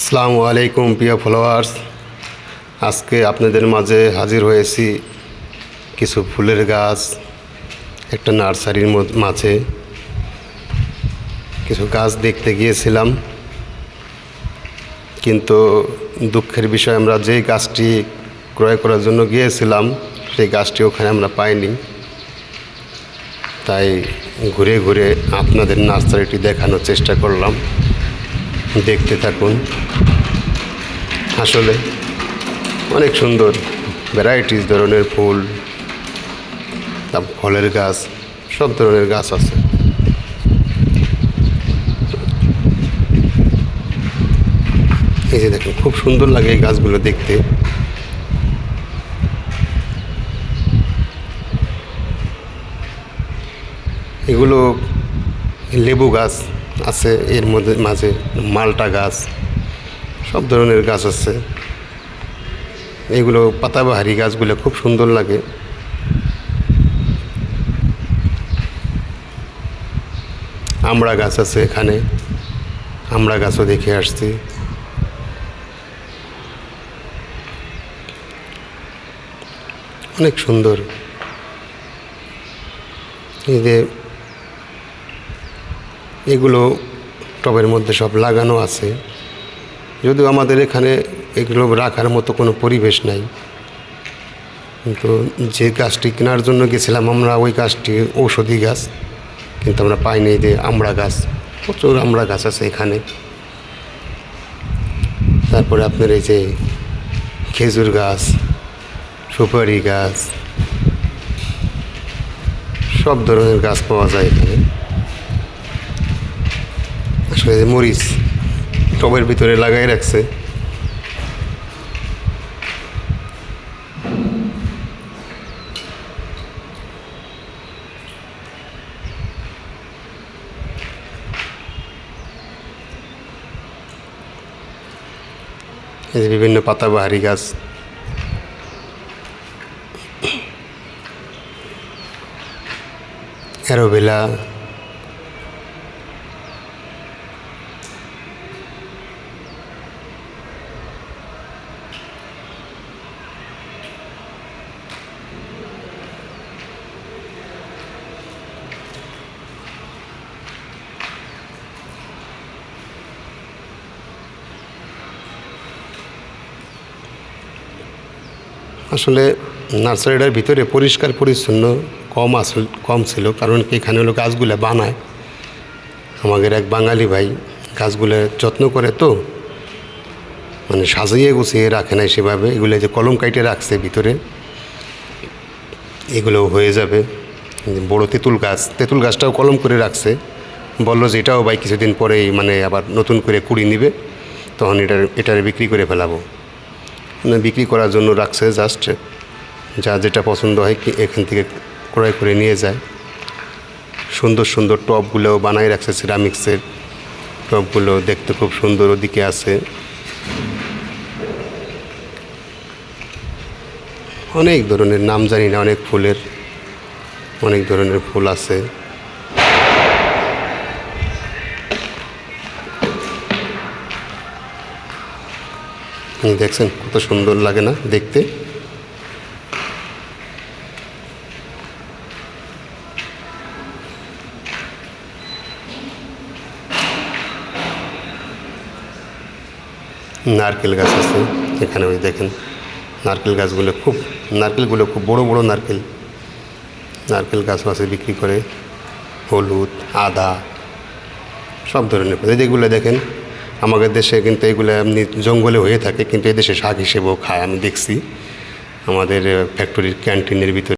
আসসালামু আলাইকুম, প্রিয় ফলোয়ার্স আজকে আপনাদের মাঝে হাজির হয়েছি কিছু ফুলের গাছ, একটা নার্সারির মাঝে। কিছু গাছ দেখতে গিয়েছিলাম, কিন্তু দুঃখের বিষয়, আমরা যেই গাছটি ক্রয় করার জন্য গিয়েছিলাম, সেই গাছটি ওখানে আমরা পাইনি। তাই ঘুরে ঘুরে আপনাদের নার্সারিটি দেখানোর চেষ্টা করলাম। দেখতে থাকুন। আসলে অনেক সুন্দর ভ্যারাইটিস ধরনের ফুল, তারপর ফলের গাছ, সব ধরনের গাছ আছে। এই যে দেখুন, খুব সুন্দর লাগে এই গাছগুলো দেখতে। এগুলো লেবু গাছ। আছে, এর মধ্যে মাঝে মালটা গাছ, সব ধরনের গাছ আছে। এগুলো পাতাবাহারি গাছগুলো খুব সুন্দর লাগে। আমড়া গাছ আছে এখানে আমড়া গাছও দেখে আসছি। অনেক সুন্দর। এই যে এগুলো টবের মধ্যে সব লাগানো আছে। যদিও আমাদের এখানে এগুলো রাখার মতো কোনো পরিবেশ নাই। কিন্তু যে গাছটি কেনার জন্য গেছিলাম আমরা, ওই গাছটি ঔষধি গাছ, কিন্তু আমরা পাইনি যে আমড়া গাছ। প্রচুর আমড়া গাছ আছে এখানে। তারপরে আপনার এই যে খেজুর গাছ, সুপারি গাছ, সব ধরনের গাছ পাওয়া যায় এখানে। আসলে মরিচ টবের ভিতরে লাগাই রাখছে। বিভিন্ন পাতাবাহারি গাছ। অ্যারোভেলা আসলে নার্সারিটার ভিতরে পরিষ্কার পরিচ্ছন্ন কম আসল, কম ছিল। কারণ কি এখানে হলো গাছগুলো বানায়। আমাদের এক বাঙালি ভাই গাছগুলো যত্ন করে তো মানে সাজিয়ে গুছিয়ে রাখে নাই সেভাবে। এগুলো যে কলম কাইটে রাখছে ভিতরে এগুলো হয়ে যাবে। বড় তেঁতুল গাছ, তেঁতুল গাছটাও কলম করে রাখছে। বলল যে এটাও ভাই কিছুদিন পরেই মানে আবার নতুন করে কুড়ি নিবে, তখন এটার এটার বিক্রি করে ফেলাবো। বিক্রি করার জন্য রাখছে জাস্ট যা যেটা পছন্দ হয় এখান থেকে ক্রয় করে নিয়ে যায়। সুন্দর সুন্দর টপগুলোও বানাই রাখছে সিরামিক্সের টপগুলো দেখতে খুব সুন্দর ওদিকে আছে। অনেক ধরনের, নাম জানি না, অনেক ফুলের, অনেক ধরনের ফুল আছে। দেখছেন, কত সুন্দর লাগে না দেখতে? নারকেল গাছ আছে, এখানে ওই দেখেন, নারকেল গাছগুলো খুব, নারকেলগুলো খুব বড় বড় নারকেল। নারকেল গাছও আছে বিক্রি করে, হলুদ, আদা, সব ধরনের। যেগুলো দেখেন আমাদের দেশে কিন্তু এগুলো এমনি জঙ্গলে হয়ে থাকে, কিন্তু এদেশে শাক হিসেবেও খায়, আমি দেখছি। আমাদের ফ্যাক্টরির ক্যান্টিনের ভিতরে